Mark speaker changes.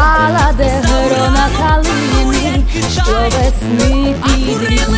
Speaker 1: Паладе грона калині, що весни підрізно